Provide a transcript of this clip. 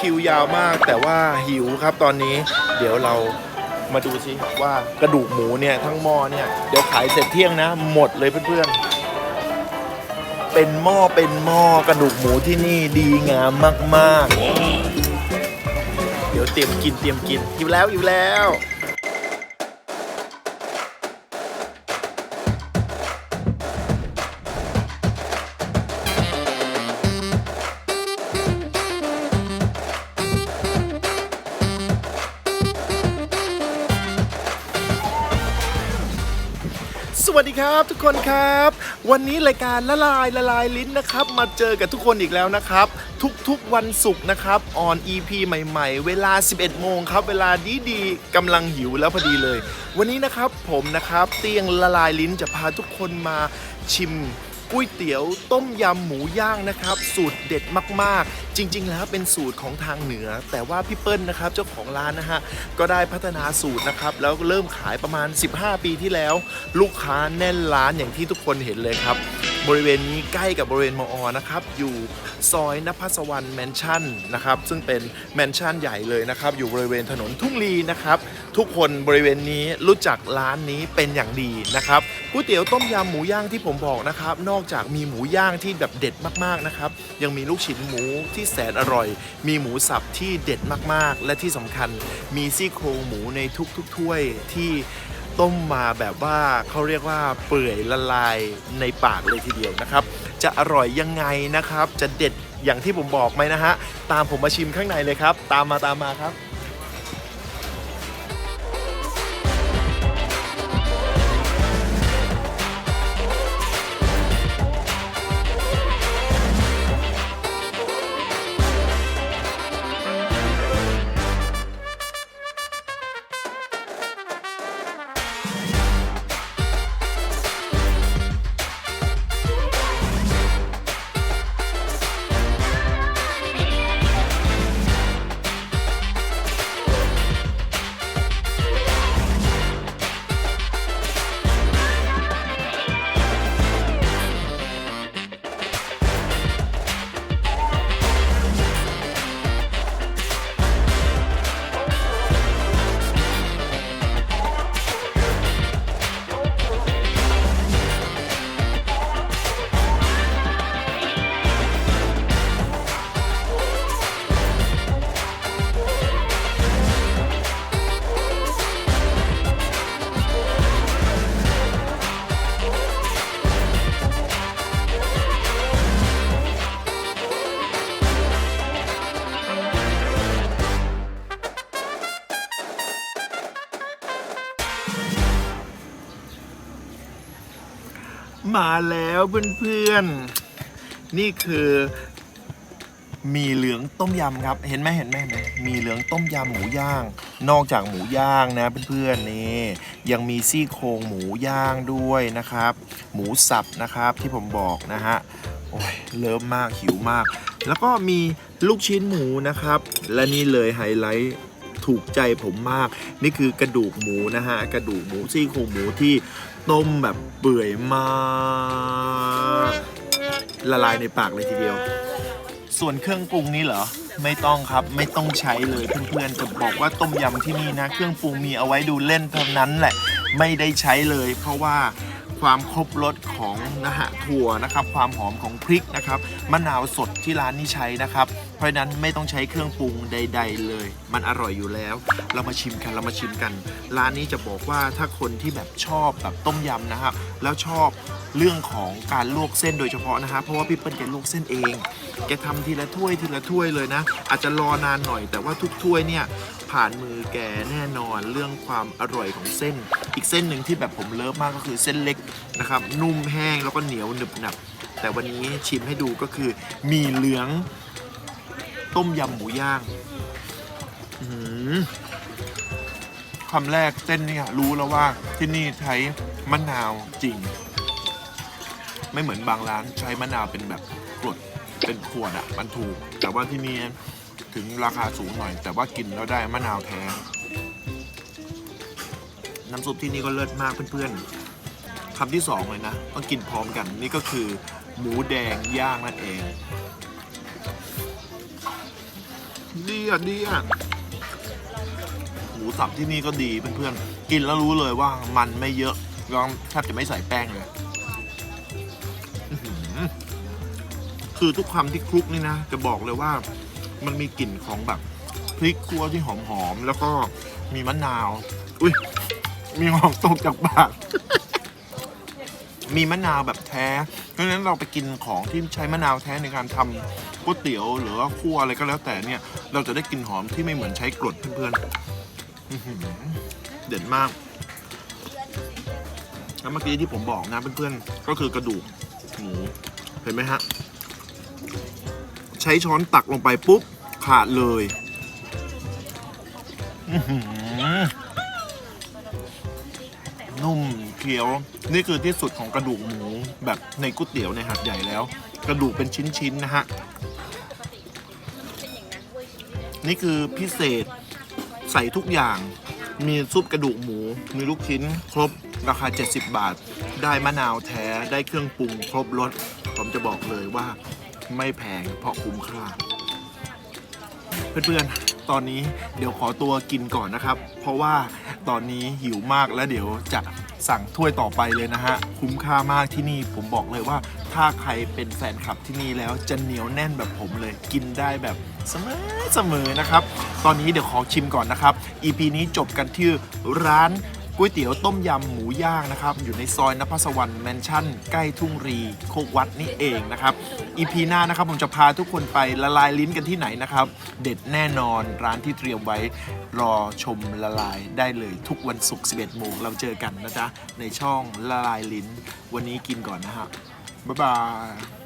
คิวยาวมาก แต่ว่าหิวครับตอนนี้ เดี๋ยวเรามาดูซิว่ากระดูกหมูเนี่ยทั้งหม้อเนี่ยเดี๋ยวขายเสร็จเที่ยงนะ หมดเลยเพื่อนๆ เป็นหม้อเป็นหม้อกระดูกหมูที่นี่ดีงามมากๆ เดี๋ยวเตรียมกินเตรียมกินอยู่แล้วอยู่แล้ว สวัสดีครับทุกคนครับ วันนี้รายการละลายละลายลิ้นนะครับ มาเจอกับทุกคนอีกแล้วนะครับ ทุกๆวันศุกร์นะครับออน EP ใหม่ ๆ เวลา 11 โมงครับ เวลาดีๆกำลังหิวแล้วพอดีเลย วันนี้นะครับผมนะครับเตียงละลายลิ้นจะพาทุกคนมาชิม ก๋วยเตี๋ยวต้มยำหมูย่างนะครับ สูตรเด็ดมากๆ จริง ๆ แล้วเป็นสูตรของทางเหนือ แต่ว่าพี่เปิ้ลนะครับเจ้าของร้านนะฮะก็ได้พัฒนาสูตรนะครับแล้วเริ่มขายประมาณ 15 ปีที่แล้ว ลูกค้าแน่นร้านอย่างที่ทุกคนเห็นเลยครับ บริเวณนี้ใกล้กับบริเวณมอนะครับอยู่ซอยนภัสวรรณแมนชั่นนะครับซึ่งเป็นแมนชั่นใหญ่เลยนะครับอยู่บริเวณถนนทุ่งลีนะครับทุกคนบริเวณนี้รู้จักร้านนี้เป็นอย่างดีนะครับ ก๋วยเตี๋ยวต้มยำหมูย่างที่ผมบอกนะครับ นอกจากมีหมูย่างที่แบบเด็ดมากๆนะครับ ยังมีลูกชิ้นหมูที่แสนอร่อย มีหมูสับที่เด็ดมากๆ และที่สำคัญมีซี่โครงหมูในทุกๆถ้วยที่ต้มมาแบบว่าเขาเรียกว่าเปื่อยละลายในปากเลยทีเดียวนะครับ จะอร่อยยังไงนะครับ จะเด็ดอย่างที่ผมบอกไหมนะฮะตามผมมาชิมข้างในเลยครับ ตามมาตามมาครับ มาแล้วเพื่อนๆ นี่คือมีเหลืองต้มยำครับ เห็นไหมเห็นไหมไหมมีเหลืองต้มยำหมูย่าง นอกจากหมูย่างนะเพื่อนๆนี่ยังมีซี่โครงหมูย่างด้วยนะครับ หมูสับนะครับที่ผมบอกนะฮะโอ้ยเลิฟมากหิวมาก แล้วก็มีลูกชิ้นหมูนะครับ และนี่เลยไฮไลท์ ถูกใจผมมาก นี่คือกระดูกหมูนะฮะ กระดูกหมูซี่โครงหมูที่ต้มแบบเปื่อยมาก ละลายในปากเลยทีเดียว ส่วนเครื่องปรุงนี่เหรอ ไม่ต้องครับไม่ต้องใช้เลยเพื่อนๆจะบอกว่าต้มยำที่นี่นะ เครื่องปรุงมีเอาไว้ดูเล่นเท่านั้นแหละ ไม่ได้ใช้เลย เพราะว่า ความครบรสของนะฮะถั่วนะครับ ความหอมของพริกนะครับมะนาวสดที่ร้านนี้ใช้นะครับ เพราะฉะนั้นไม่ต้องใช้เครื่องปรุงใด ๆ เลย มันอร่อยอยู่แล้ว เรามาชิมกันเรามาชิมกัน ร้านนี้จะบอกว่าถ้าคนที่แบบชอบแบบต้มยำนะครับ แล้วชอบเรื่องของการลวกเส้นโดยเฉพาะนะฮะเพราะว่าพี่เปิ้ลแกลวกเส้นเองแกทำทีละถ้วยทีละถ้วยเลยนะ อาจจะรอนานหน่อยแต่ว่าทุกถ้วยเนี่ยผ่านมือแกแน่นอนเรื่องความอร่อยของเส้น อีกเส้นหนึ่งที่แบบผมเลิฟมากก็คือเส้นเล็กนะครับ นุ่มแห้งแล้วก็เหนียวหนึบหนับ แต่วันนี้ชิมให้ดูก็คือ มีเหลือง ต้มยำหมูย่างคำแรกเส้นเนี่ยรู้แล้วว่าที่นี่ใช้มะนาวจริง ไม่เหมือนบางร้านใช้มะนาวเป็นแบบกรดเป็นขวดอะมันถูก แต่ว่าที่นี่ถึงราคาสูงหน่อย แต่ว่ากินแล้วได้มะนาวแท้ น้ำซุปที่นี่ก็เลิศมากเพื่อนๆ คำที่สองเลยนะ ต้องกินพร้อมกันนี่ก็คือ หมูแดงย่างนั่นเองดีอะดีอะหมูสับที่นี่ก็ดีเพื่อนๆกินแล้วรู้เลยว่ามันไม่เยอะลองแทบจะไม่ใส่แป้งเลยคือทุกคำที่คลุกนี่นะ จะบอกเลยว่ามันมีกลิ่นของแบบพริกคั่วที่หอมๆ แล้วก็มีมะนาว อุ้ยมีหอมตกจากปาก มีมะนาวแบบแท้ เพราะฉะนั้นเราไปกินของที่ใช้มะนาวแท้ในการทำก๋วยเตี๋ยวหรือว่าคั่วอะไรก็แล้วแต่เนี่ย เราจะได้กลิ่นหอมที่ไม่เหมือนใช้กรดเพื่อนๆเด็ดมาก แล้วเมื่อกี้ที่ผมบอกนะเพื่อนๆก็คือกระดูกหมูเห็นไหมฮะ ใช้ช้อนตักลงไปปุ๊บ ขาดเลยนุ่ม เคี้ยว นี่คือที่สุดของกระดูกหมูแบบในก๋วยเตี๋ยวในหัดใหญ่แล้ว กระดูกเป็นชิ้นๆนะฮะนี่คือพิเศษใส่ทุกอย่าง มีซุปกระดูกหมู มีลูกชิ้น ครบราคา 70 บาท ได้มะนาวแท้ได้เครื่องปรุง ครบรสผมจะบอกเลยว่าไม่แพงเพราะคุ้มค่า เพื่อนๆ ตอนนี้เดี๋ยวขอตัวกินก่อนนะครับ เพราะว่าตอนนี้หิวมากแล้วเดี๋ยวจะ สั่งถ้วยต่อไปเลยนะฮะ คุ้มค่ามากที่นี่ผมบอกเลยว่า ถ้าใครเป็นแฟนคลับที่นี่แล้วจะเหนียวแน่นแบบผมเลยกินได้แบบเสมอเสมอนะครับ ตอนนี้เดี๋ยวขอชิมก่อนนะครับ EP นี้จบกันที่ร้าน ก๋วยเตี๋ยวต้มยำหมูย่างนะครับ อยู่ในซอยนภัสวรรค์แมนชั่น ใกล้ทุ่งรีโคกวัดนี่เองนะครับ EP หน้านะครับผมจะพาทุกคนไปละลายลิ้นกันที่ไหนนะครับ เด็ดแน่นอนร้านที่เตรียมไว้รอชมละลายได้เลยทุกวันศุกร์ 11 โมงเราเจอกันนะจ๊ะในช่องละลายลิ้น วันนี้กินก่อนนะฮะบ๊ายบาย